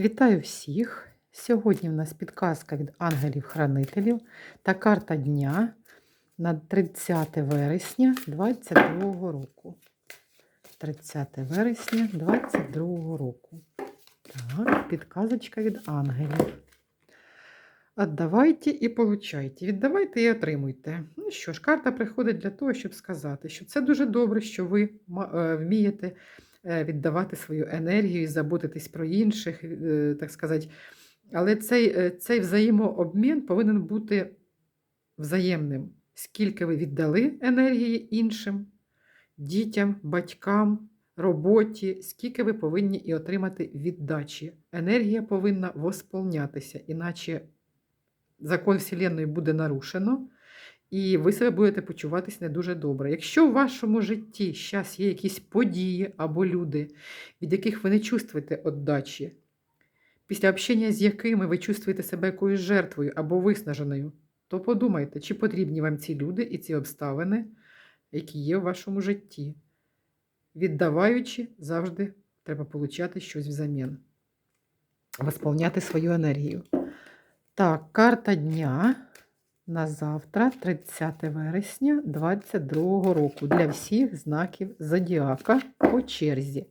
Вітаю всіх! Сьогодні в нас підказка від ангелів-хранителів та карта дня на 30 вересня 2022 року. 30 вересня 2022 року. Так, підказочка від ангелів. Отдавайте і получайте. Віддавайте і отримуйте. Ну що ж, карта приходить для того, щоб сказати, що це дуже добре, що ви е, вмієте віддавати свою енергію заботитись про інших, е, так сказати. Але цей, е, цей взаємообмін повинен бути взаємним. Скільки ви віддали енергії іншим, дітям, батькам, роботі, скільки ви повинні і отримати віддачі. Енергія повинна восполнятися, іначе закон Вселенної буде нарушено, і ви себе будете почуватись не дуже добре. Якщо в вашому житті зараз є якісь події або люди, від яких ви не чувствуєте віддачі, після общення з якими ви чувствуєте себе якоюсь жертвою або виснаженою, то подумайте, чи потрібні вам ці люди і ці обставини, які є в вашому житті. Віддаваючи, завжди треба получати щось взамін, восполняти свою енергію. Так, карта дня на завтра, 30 вересня 2022 року. Для всіх знаків зодіака по черзі.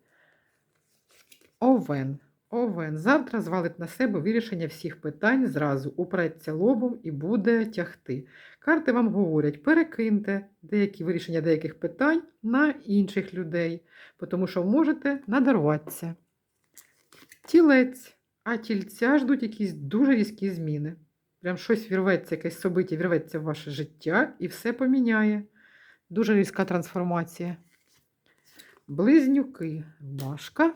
Овен. Овен. Завтра звалить на себе вирішення всіх питань зразу, упреться лобом і буде тягти. Карти вам говорять, перекиньте деякі вирішення деяких питань на інших людей, тому що можете надарватися. Тілець, а тільця ждуть якісь дуже різкі зміни. Прям щось вірветься, якесь собиття вірветься в ваше життя і все поміняє. Дуже різка трансформація. Близнюки. Машка.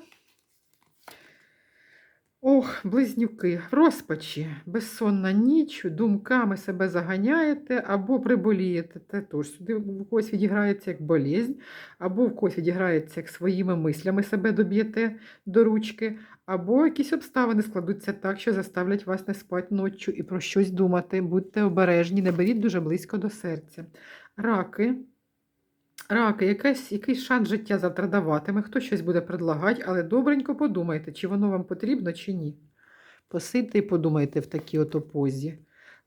Ох, близнюки, розпачі, безсонна ніч, думками себе заганяєте або приболієте. Це тож сюди в когось відіграється як болезнь, або в когось відіграється як своїми мислями себе доб'єте до ручки, або якісь обставини складуться так, що заставлять вас не спати ночі і про щось думати. Будьте обережні, не беріть дуже близько до серця. Раки. Раки, якийсь, якийсь шанс життя завтра даватиме, хтось щось буде предлагати, але добренько подумайте, чи воно вам потрібно, чи ні. Посидьте і подумайте в такій ото позі.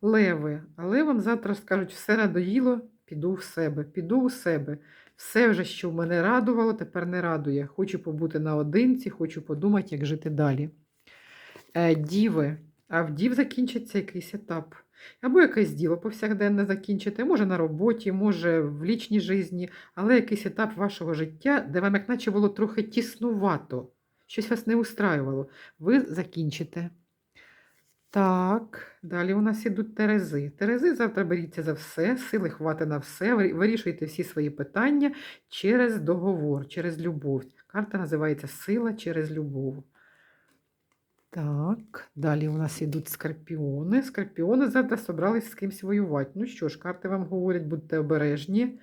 Леви, але вам завтра скажуть, все надоїло, піду в себе, піду у себе. Все вже, що в мене радувало, тепер не радує. Хочу побути наодинці, хочу подумати, як жити далі. Е, діви, а в дів закінчиться якийсь етап. Або якесь діло повсякденне закінчите, може на роботі, може в лічній житті, але якийсь етап вашого життя, де вам як наче було трохи тіснувато, щось вас не устраювало, ви закінчите. Так, далі у нас ідуть терези. Терези завтра беріться за все, сили хвати на все, ви- вирішуйте всі свої питання через договор, через любов. Карта називається Сила через любов. Так, далі у нас ідуть скорпіони. Скорпіони завтра собрались з кимось воювати. Ну що ж, карти вам говорять, будьте обережні.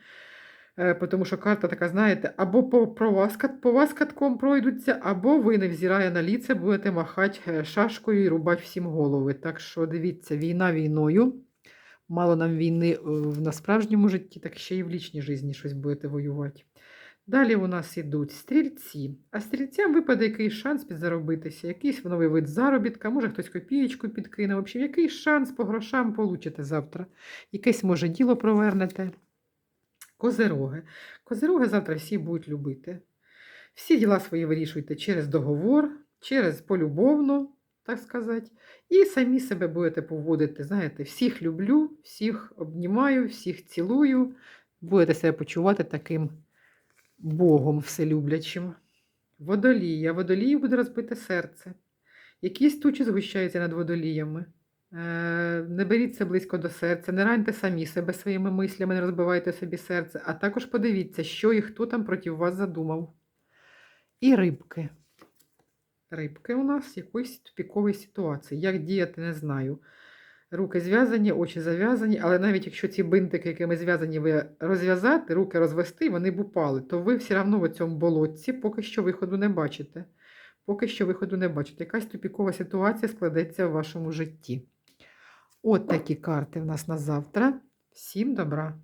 Е, тому що карта така, знаєте, або по, про вас, по вас катком пройдуться, або ви, невзирає на ліце, будете махати е, шашкою і рубати всім голови. Так що дивіться, війна війною. Мало нам війни е, в- на справжньому житті, так ще й в лічній житті щось будете воювати. Далі у нас ідуть стрільці. А стрільцям випаде якийсь шанс підзаробитися, якийсь новий вид заробітка, може хтось копієчку підкине. В общем, якийсь шанс по грошам получите завтра. Якесь, може, діло провернете. Козероги. Козероги завтра всі будуть любити. Всі діла свої вирішуйте через договор, через полюбовно, так сказати. І самі себе будете поводити. Знаєте, всіх люблю, всіх обнімаю, всіх цілую. Будете себе почувати таким Богом вселюблячим. Водолія. Водолію буде розбите серце. Якісь тучі згущаються над водоліями. Е, Не беріться близько до серця, не раньте самі себе своїми мислями, не розбивайте собі серце, а також подивіться, що і хто там проти вас задумав. І рибки. Рибки у нас в якоїсь тупіковій ситуації. Як діяти, не знаю. Руки зв'язані, очі зав'язані, але навіть якщо ці бинтики, якими зв'язані ви розв'язати, руки розвести, вони б упали, то ви все одно в цьому болотці поки що виходу не бачите. Поки що виходу не бачите. Якась тупікова ситуація складеться в вашому житті. От такі карти в нас на завтра. Всім добра!